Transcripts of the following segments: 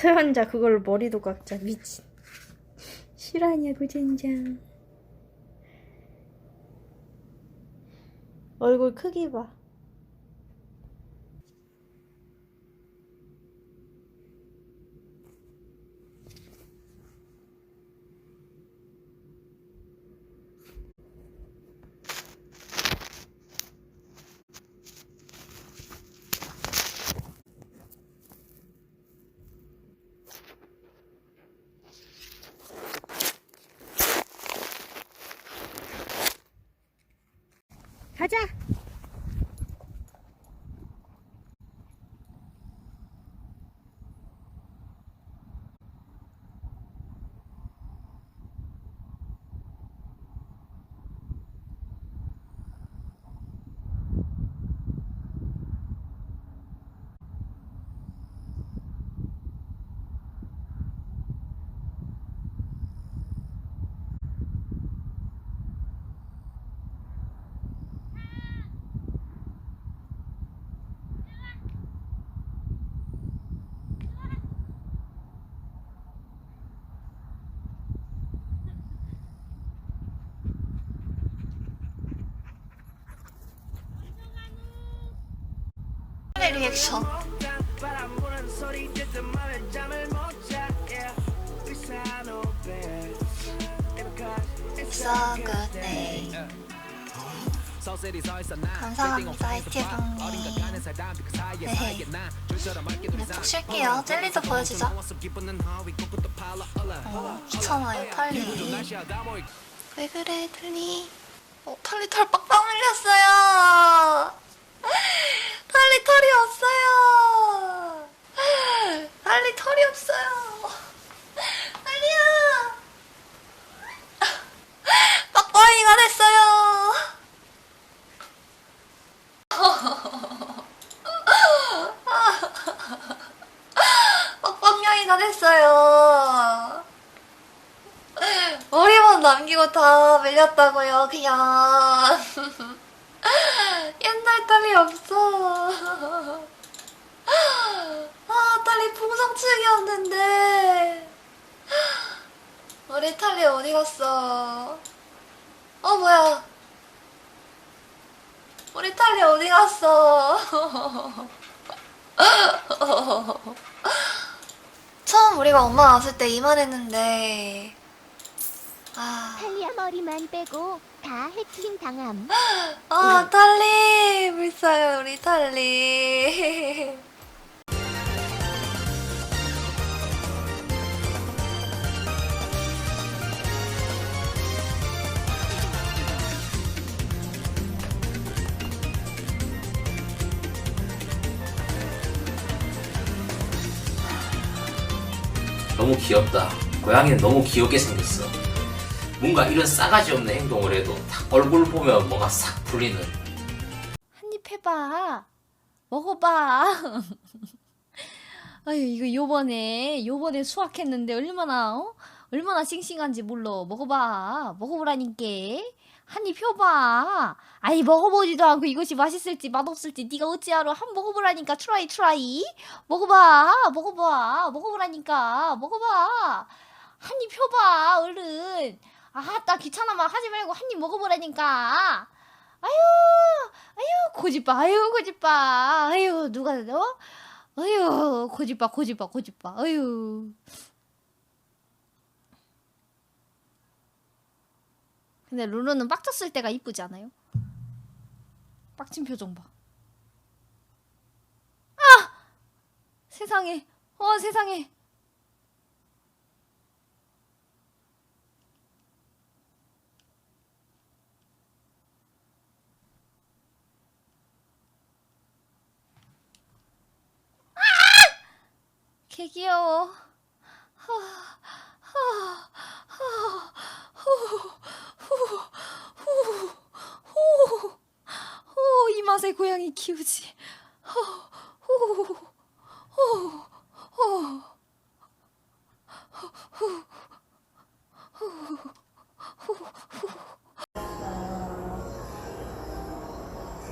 설환자 그걸 머리도 깎자 미친. 실화냐고 젠장. 얼굴 크기 봐 가 리액션 a good day 감사합니다 이태성님. 네. 푹 쉴게요. 젤리도 보여주자 어, 귀찮아요 탈리. 왜 그래 탈리? 어 탈리 털 빡빡 물렸어요 탈리 털이 없어요 탈리 털이 없어요 탈리야 빡빡이가 됐어요 됐어요. 머리만 남기고 다 밀렸다고요 그냥. 옛날 딸이 없어. 아 딸이 풍성충이었는데. 우리 탈리 어디 갔어? 어 뭐야? 우리 탈리 어디 갔어 처음 우리가 엄마 왔을 때 이만했는데 아 탈리아 머리만 빼고 다 해킹 당함. 아, 탈리! 불쌍해, 우리 탈리. 너무 귀엽다. 고양이는 너무 귀엽게 생겼어. 뭔가 이런 싸가지 없는 행동을 해도 딱 얼굴 보면 뭔가 싹 풀리는. 한 입 해봐. 먹어봐. 아유, 이거 요번에, 요번에 수확했는데 얼마나, 어? 얼마나 싱싱한지 몰라. 먹어봐. 먹어보라니까. 한입 혀봐. 아이, 먹어보지도 않고 이것이 맛있을지 맛없을지 네가 어찌 알아. 한번 먹어보라니까. 트라이, 트라이. 먹어봐. 먹어봐. 먹어보라니까. 먹어봐. 한입 혀봐. 얼른. 아따, 귀찮아만 하지 말고 한 입 먹어보라니까. 아유, 아유, 고집봐, 아유, 고집봐, 아유, 누가, 어? 아유, 고집봐, 고집봐, 고집봐, 아유. 근데 루루는 빡쳤을 때가 이쁘지 않아요? 빡친 표정 봐. 아! 세상에, 어, 세상에. 개 귀여워. 호, 이 맛에 고양이 키우지. 호, 호, 호, 호,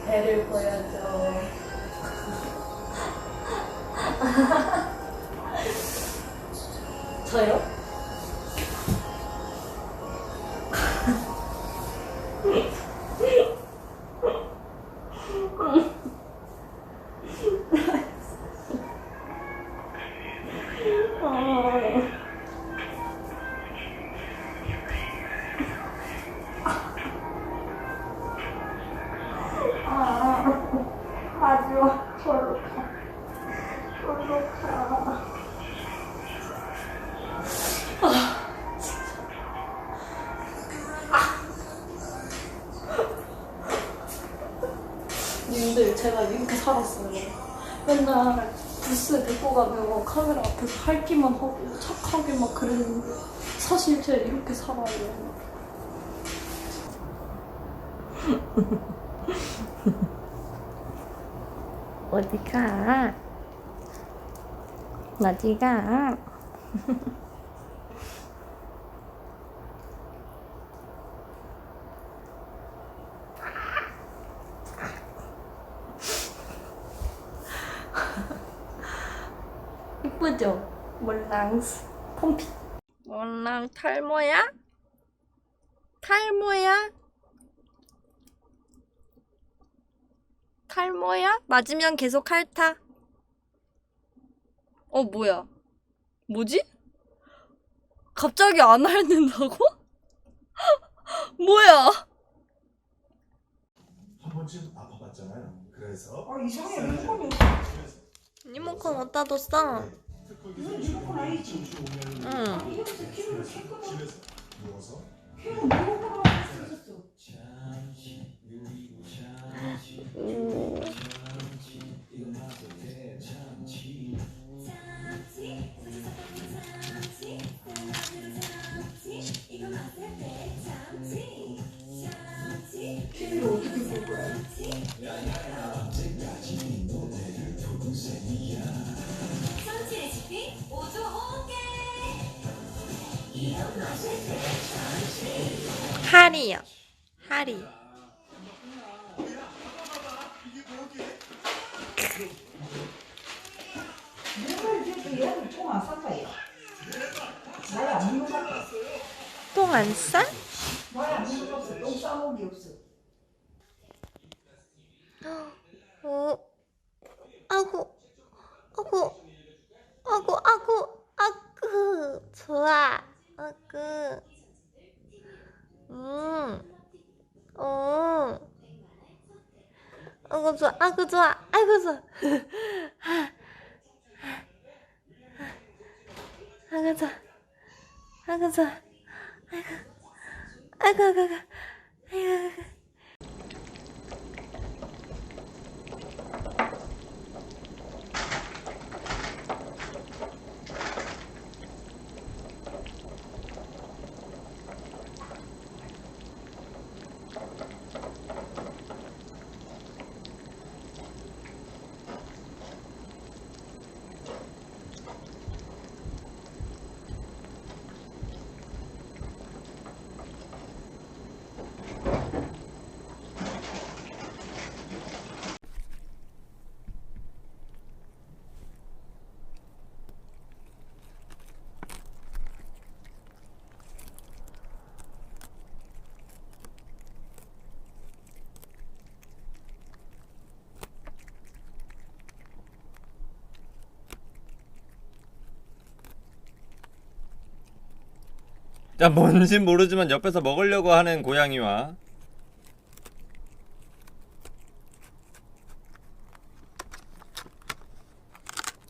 배를 보여줘. 저요? 님들 제가 이렇게 살았어요. 맨날 부스에 데리고 가면 카메라 앞에서 할기만 하고 착하게 막 그랬는데 사실 제가 이렇게 살아요. 어디 가? 어디 가? 이쁘죠? 몰랑 펌피. 몰랑 탈모야? 탈모야? 탈모야? 맞으면 계속 핥아. 어, 뭐야? 뭐지? 갑자기 안 핥는다고? 뭐야? 한 번쯤 아파봤잖아요. 그래서 아 이상해 리모컨이 리모컨 어디다 뒀어? 이건 리모컨 아니지 응. 이러면서 키를 켰구나 집에서 누워서 키는 리모컨으로 할수 있었어 하리요. 하리. 누가 이렇게 얘는 통안 쌌다 얘 나야 안 먹었어 똥안 싸? 어. 아구. 아구. 아구, 아구, 아구. 좋아. 아구. 음. 어. 아구 좋아. 아구 좋아. 아이고 좋아. 아구 좋아. 아구 좋아. 아이고. 아 야 뭔진 모르지만 옆에서 먹으려고 하는 고양이와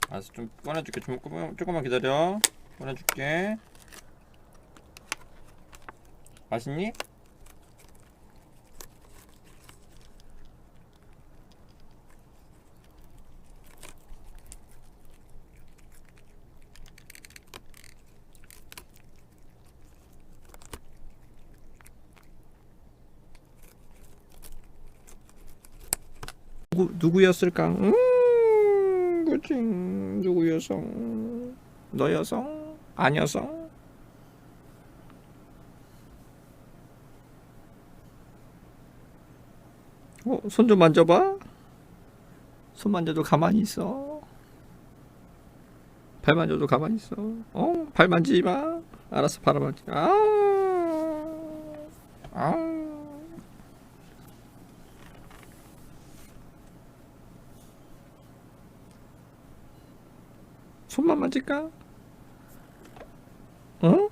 알았어 좀 꺼내줄게. 좀 조금만 기다려. 꺼내줄게. 맛있니? 누구 누구였을까? 음, 그치 누구였어? 너였어? 아니었어? 어, 손 좀 만져봐. 손 만져도 가만히 있어. 발 만져도 가만히 있어. 어, 발 만지지 마. 알았어, 발 만지. 아우, 아 손만 만질까? 어?